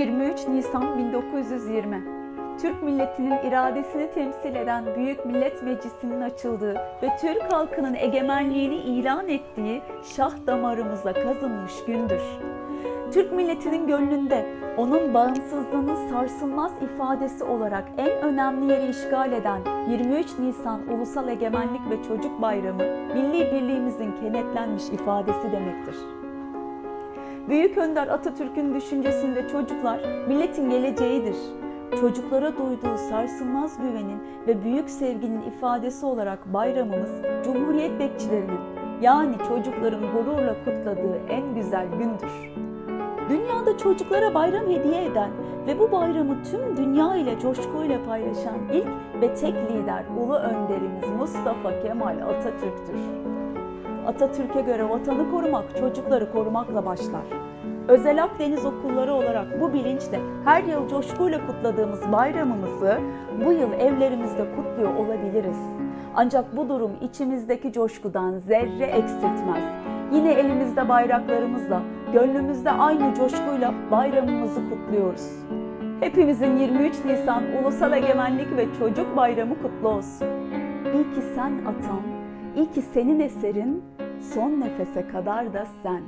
23 Nisan 1920 Türk milletinin iradesini temsil eden Büyük Millet Meclisi'nin açıldığı ve Türk halkının egemenliğini ilan ettiği şah damarımıza kazınmış gündür. Türk milletinin gönlünde onun bağımsızlığının sarsılmaz ifadesi olarak en önemli yeri işgal eden 23 Nisan Ulusal Egemenlik ve Çocuk Bayramı, milli birliğimizin kenetlenmiş ifadesi demektir. Büyük Önder Atatürk'ün düşüncesinde çocuklar milletin geleceğidir. Çocuklara duyduğu sarsılmaz güvenin ve büyük sevginin ifadesi olarak bayramımız Cumhuriyet bekçilerinin yani çocukların gururla kutladığı en güzel gündür. Dünyada çocuklara bayram hediye eden ve bu bayramı tüm dünya ile coşkuyla paylaşan ilk ve tek lider ulu önderimiz Mustafa Kemal Atatürk'tür. Atatürk'e göre vatanı korumak çocukları korumakla başlar. Özel Akdeniz okulları olarak bu bilinçle her yıl coşkuyla kutladığımız bayramımızı bu yıl evlerimizde kutluyor olabiliriz. Ancak bu durum içimizdeki coşkudan zerre eksiltmez. Yine elimizde bayraklarımızla, gönlümüzde aynı coşkuyla bayramımızı kutluyoruz. Hepimizin 23 Nisan Ulusal Egemenlik ve Çocuk Bayramı kutlu olsun. İyi ki sen atam, iyi ki senin eserin, son nefese kadar da sen.